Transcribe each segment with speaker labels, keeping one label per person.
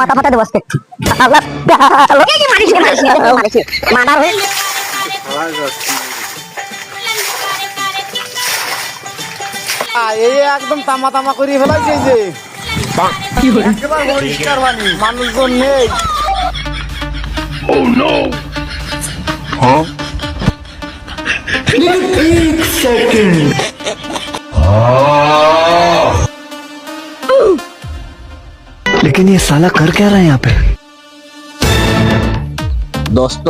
Speaker 1: মাথা ফাটা দেবো আজকে। আল্লাহ। মারিস মারিস? হয়ে
Speaker 2: এই একদম তামা তামা করে ফেলাইছে যে। একেবারে পরিষ্কার পানি মানুষজন নেই।
Speaker 3: लेकिन ये साला कर क्या रहा है यहाँ पे
Speaker 4: দোস্ত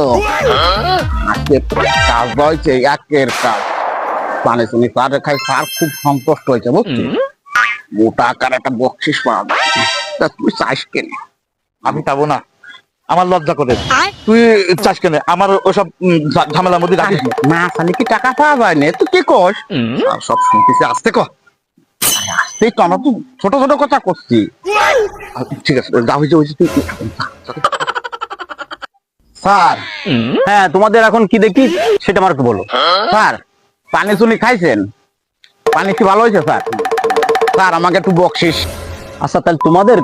Speaker 4: আজকে কাজ হয়েছে একের কাজ পানি শুনি সার খাই সার খুব সন্তুষ্ট হয়েছে বুঝছি মোটা আকার একটা বকশিস পাওয়া যায়। তা তুই চাস কেন
Speaker 5: আমি খাবো না আমার লজ্জা করে তুই চাস কেন আমার ওসব উম, ঝা- ঝামেলার মধ্যে রাখিস না।
Speaker 4: না খালি কি টাকা পাওয়া যায় না তুই কি কস আর সব শুনতেছি আসতে ক সেই তো আমরা তো ছোট ছোট কথা করছি। ঠিক আছে যা হয়েছে হয়েছে তুই স্যার
Speaker 6: হ্যাঁ তোমাদের এখন কি দেখি সেটা আমার বলো।
Speaker 4: স্যার পানি শুনি খাইছেন? পানি কি ভালো হয়েছে স্যার? স্যার আমাকে একটু বকশিস।
Speaker 6: আচ্ছা তাহলে তোমাদের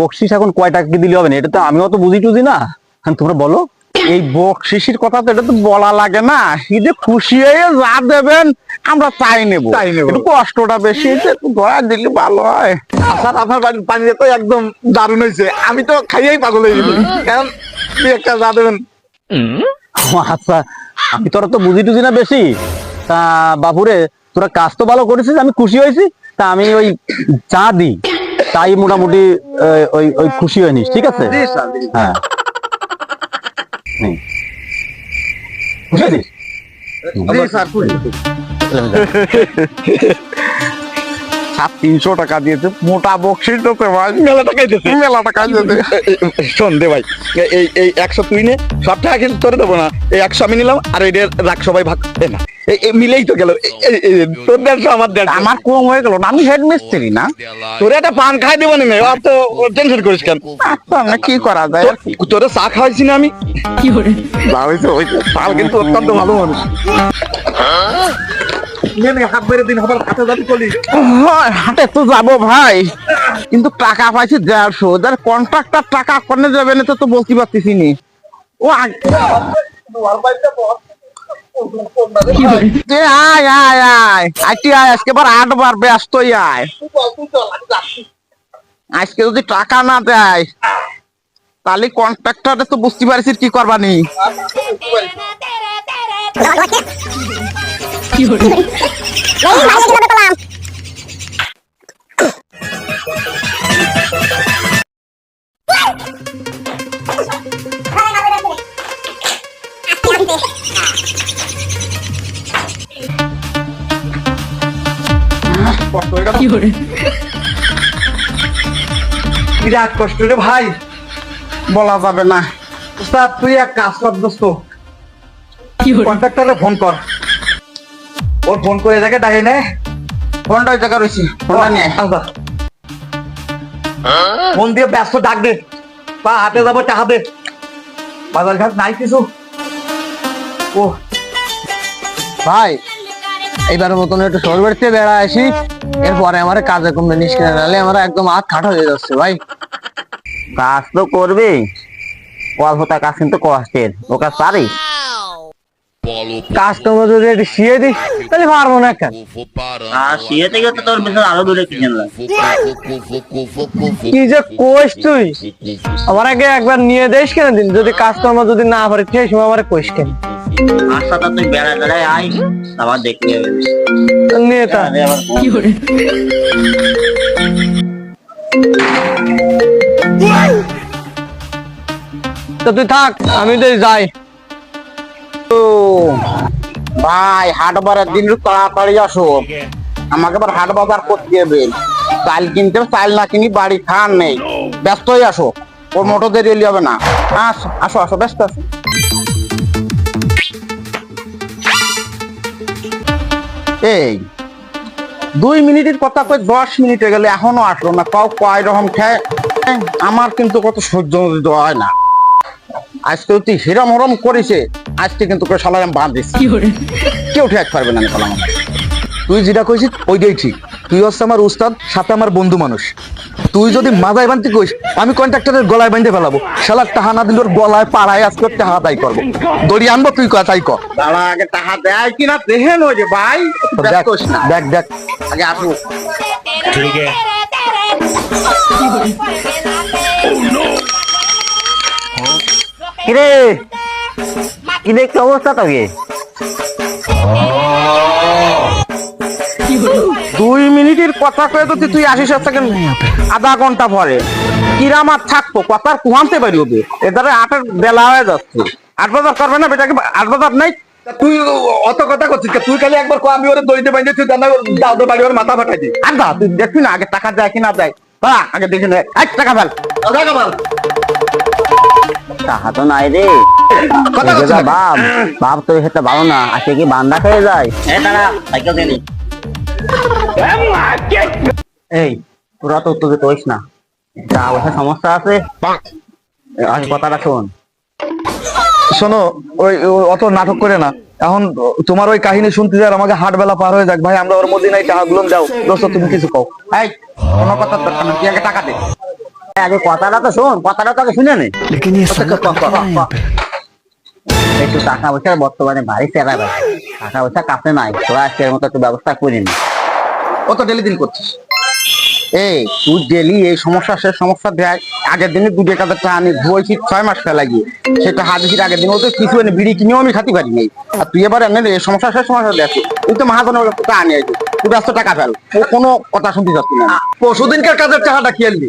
Speaker 6: বকশিস এখন কয় টাকা কি দিলে হবে না? এটা তো আমিও তো বুঝি টুঝি না। হ্যাঁ, তোমরা বলো।
Speaker 4: এই বকশিসির কথা তো এটা তো বলা লাগে না। যে খুশি হয়ে যা দেবেন আমরা চাই নেব।
Speaker 5: চাই নেব।
Speaker 4: একটু কষ্টটা বেশি হয়েছে একটু দয়া দিলে ভালো হয়।
Speaker 5: স্যার আপনার বাড়ির পানি তো একদম দারুণ হয়েছে। আমি তো খাইয়াই পাগল হয়ে গেছি। কারণ একটা যা দেবেন।
Speaker 6: আচ্ছা আমি তোরা তো বুঝি টুঝি না বেশি। তা বাপুরে তোরা কাজ তো ভালো করেছিস আমি খুশি হয়েছি। তা আমি ওই চা দিই তাই মোটামুটি ওই ওই খুশি হয়নিস ঠিক আছে? হ্যাঁ।
Speaker 4: সাত তিনশো টাকা দিয়েছে মোটা বক্সি তো ভাই।
Speaker 5: মেলা টাকাই দিয়েছে।
Speaker 4: মেলা টাকা দিয়েছে।
Speaker 5: শোন দে ভাই এই এই একশো তুই নে সব টাকা কিন্তু তোরে দেবো না। এই একশো আমি নিলাম আর এই দেড় রাখ সবাই ভাগ না। মিলেই তো গেল। এই- এই- এই তোর দেড়শো আমার দেড়শো।
Speaker 4: আমার কম হয়ে গেল আমি হেড মিস্ত্রি না।
Speaker 5: তোরে একটা পান খাই দেবো না অত টেনশন করিস কেন?
Speaker 4: আচ্ছা কি করা যায়
Speaker 5: তোর- চা খাওয়াইছি না আমি। যা হয়েছে হয়েছে কিন্তু অত্যন্ত ভালো মানুষ। নে নে, হাত বেড়ে দিন আবার হাতে যাবি কলি।
Speaker 4: হাটে তো যাব ভাই। কিন্তু টাকা পাইছি দেড়শো। যার কন্ট্রাক্টর টাকা কোনে যাবে না তো তো বলতে পারতেছি নি। ও আগ- আয় আয় আয়। আইটি আয় আজকে বার আটবার ব্যস্তই আয়। আজকে যদি টাকা না দেয় তাহলে কন্ট্রাক্টরে তো বুঝতে পারছিস কি করবানি।
Speaker 1: এই মারিস রে, পেলাম
Speaker 2: বিরাট কষ্ট রে ভাই?
Speaker 4: বলা যাবে না।
Speaker 2: উস্তাদ তুই এক কাজ কর দোস্ত। কন্ট্রাক্টরে ফোন কর। ওর ফোন করে দেখে ডাকে নে।
Speaker 4: ফোনটা ওই জায়গা রয়েছে। ফোনটা নিয়ে আয়।
Speaker 2: আচ্ছা। ফোন দিয়ে ব্যস্ত ডাক দে। পা হাতে যাব টাকা দে বাজার ঘাট নাই কিছু? ও।
Speaker 6: ভাই এইবার মতন একটু শহর বাড়িতে বেড়া আসি। এরপরে আমার কাজে কমবে নিষ্কিনে নাহলে আমার একদম হাত খাটা হয়ে যাচ্ছে ভাই। কাজ তো করবে। অল্পতা কাজ কিন্তু কষ্টের ও কাজ পারি? কাস্টমার যদি একটু শিয়ে দিই তাহলে পারব না কেন?
Speaker 7: আর শিয়ে থেকে তো তোর আরও দূরে কি
Speaker 6: যে কোষ তুই? আমার আগে একবার নিয়ে দেশ কেন দিন? যদি কাস্টমার যদি না পারে সেই সময় আমার কোষ কেন?
Speaker 7: তুই বেড়া বেড়ায় আই আবার দেখতে যাবে।
Speaker 6: নিয়ে তা
Speaker 7: আরে
Speaker 6: তো তুই থাক আমি তো যাই।
Speaker 4: ও ভাই হাট বারের দিন তাড়াতাড়ি আসো। আমাকে আবার হাট বাজার করতে হবে। চাল কিনতে হবে, চাল না কিনি বাড়ি খান নেই। ব্যস্ত হয়ে আসো ওর মোটর দেরি হবে না। আসো আসো আসো ব্যস্ত আসো এই দুই মিনিটের কথা কই দশ মিনিটে গেলে এখনও আসলো না কাউ কয় রকম খেয়ে আমার কিন্তু কত সহ্য হয় না। আজকে তুই হিরম হরম করেছে আজকে কিন্তু কেউ ঠেক পারবে না আমি সালাম
Speaker 5: তুই যেটা কইছিস ওইটাই ঠিক। তুই হচ্ছে আমার উস্তাদ সাথে আমার বন্ধু মানুষ। তুই যদি মাজায় বানতে কইস আমি কন্ট্রাক্টরের গলায় বাঁধতে ফেলাবো। শালার টাহা না দিলে ওর গলায় পাড়ায় আজকে টাহা দায়ী করব। দড়ি আনব তুই কথাই ক
Speaker 4: দাঁড়া আগে টাকা দেয় কিনা দেখেন ওই যে ভাই
Speaker 5: দেখ
Speaker 4: ব্যস্ত হোস না।
Speaker 5: দেখ দেখ।
Speaker 4: আগে আসুক
Speaker 6: কিরে? কি অবস্থা তোকে?
Speaker 4: দুই মিনিটের কথা কয়ে যদি তুই আসিস সেকেন্ড আধা ঘণ্টা পরে কিরাম আর থাকব কথার কুহানতে পারি ওদের এদারে আটের বেলা হয়ে যাচ্ছে। আট বাজার করবে না বেটাকে আট বাজার নাই।
Speaker 5: তুই অত কথা করছিস তুই খালি একবার ক আমি ওরে দড়িতে বাঁধতে তুই জানা দাউদের বাড়ি ওর মাথা ফাটাই দিস
Speaker 4: আর দা তুই দেখবি না আগে টাকা দেয় কিনা দেয়? হ্যাঁ আগে দেখে নে। এক টাকা ফেল।
Speaker 5: টাকা বল
Speaker 6: টাকা তো নাই রে? বাপ বাপ তো সেটা ভালো না আজকে কি বান্দা খেয়ে যায়?
Speaker 7: এ দাঁড়া সাইকেল দিয়ে নি।
Speaker 6: এই তো না। যা সমস্যা আছে। কথাটা শোন।
Speaker 5: শোনো ওই অত নাটক করে না। এখন তোমার ওই কাহিনী শুনতে যার আমাকে হাট বেলা পার হয়ে যাক। ভাই আমরা ওর মধ্যে নাই টাকা গুলো তুমি কিছু কও।
Speaker 4: এই কোনো কথা দরকার না তুই আগে টাকা দে।
Speaker 6: আগে কথাটা তো শোন। কথাটা তো আগে শুনে নে। একটু টাকা পয়সার বর্তমানে ভারী চেরা ভাই টাকা পয়সা কাছে নাই। তোরা আজকের মতো একটু ব্যবস্থা করিনি
Speaker 4: ও তো ডেলি দিন করছিস? এই তুই ডেলি এই সমস্যা সে সমস্যা দেয় আগের দিনে দু টাকা টাকা আনি ছয় মাস ফেলা গিয়ে। সেটা হাদিসির আগের দিন ও তো কিছু এনে বিড়ি কিনেও আমি খাতে পারি নাই। আর তুই এবার এনে এই সমস্যা সে সমস্যা দেখ। তুই তো মহাজনের টাকা আনি আইছি তুই ব্যস্ত টাকা ফেল। ও কোনো কথা শুনতে যাচ্ছি না।
Speaker 5: পরশু দিনকার কাজের টাকাটা কি আনবি?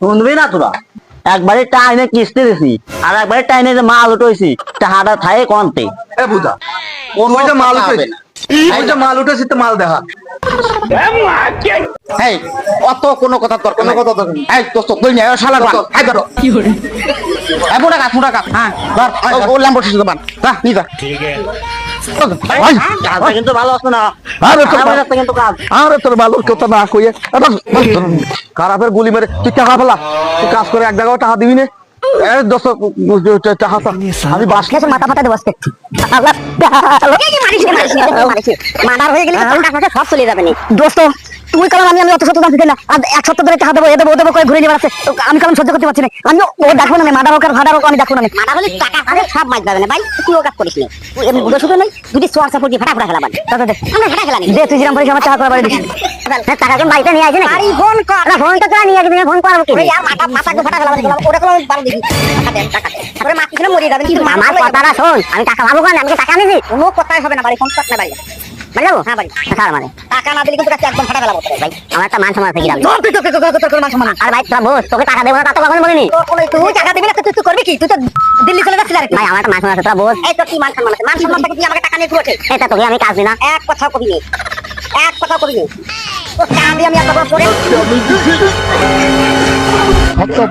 Speaker 6: শুনবি না তোরা। একবারে টাইনে কিস্তি দিছি আর একবারে টাইনে যে মাল উঠেছি টাকাটা থাকে কন্তে।
Speaker 5: এ বুঝা ওইটা মাল উঠেছে ওইটা মাল উঠেছে তো মাল দেখা।
Speaker 4: এই অত কোনো কথা তোর কোনো কথা তোর এই তো তো তুই নিয়ে শালা বান আই ধরো। এই মোটা কাজ মোটা কাজ হ্যাঁ ধর ও- ও ল্যাম্বো শিশু বান। যা নি যা।
Speaker 5: ভাই
Speaker 6: কাজটা কিন্তু ভালো আছে না।
Speaker 5: আরে তোর
Speaker 6: খারাপ
Speaker 5: বাল-
Speaker 6: আছে কিন্তু কাজ।
Speaker 5: আরে তোর বালুর কথা না কইয়ে। খারাপের গুলি মেরে তুই টাকা ফেলা তুই কাজ করে এক জায়গাও টাকা দিবি না। আমি বাস
Speaker 1: গেছে মাথা ফাটা দেবো আজকে। আল্লাহ। মার্ডার হয়ে গেলে সব চলে যাবে নি। দোস্ত তুই কারণ আমি আমি অত সত্য জানতে না। আর এক সপ্তাহ ধরে টাকা দেবো এ দেবো ও দেবো করে ঘুরে নিয়ে আমি কারণ সহ্য করতে পারছি না। আমি ও দেখব না মার্ডার হোক আর হোক আমি দেখব না। হলে টাকা সব মাছ যাবে না। ভাই তুই ও কাজ করিস না। এমনি বুঝো শুধু নয় দুটি সোয়ার সাপোর্ট দিয়ে ফাটা ফাটা আমরা ফাটা খেলা দে তুই যেরকম আমার টাকা করে বাড়ি দিস টাকা কোন বাড়িতে নিয়ে আসে না আরে ফোন কর। না তো নিয়ে আসবি ফোন করব কি? আর মাথা মাথা মাথা খেলাবান ওটা কোনো বারো দিবি। টাকা দে টাকা দে। তারপরে মাছ কিনে মরিয়ে যাবেন কিন্তু আমার কথাটা শোন আমি টাকা পাবো কেন? আমি টাকা নিয়েছি কোনো কথাই হবে না বাড়ি? ফোন কর না বাড়ি। বাড়ি যাব হ্যাঁ বাড়ি। স্যার মানে টাকা না দিলে কিন্তু কাছে একদম ফাটা ফেলাবো ভাই। আমার একটা মান সম্মান থেকে যাবে তুই তো তোকে তোকে তোকে মান সম্মান আর ভাই তোরা বস তোকে টাকা দেবো না তা তো কখনো বলিনি। তুই টাকা দিবি না তুই তুই করবি কি? তুই তো দিল্লি চলে যাচ্ছিস ভাই আমার একটা মান সম্মান আছে তোরা বস। এই তো কি মান সম্মান আছে? মান সম্মান থেকে তুই আমাকে টাকা নিয়ে এটা তোকে আমি কাজ দিই না। এক কথাও কবি নি এক কথাও কবি আমি এত বড় করে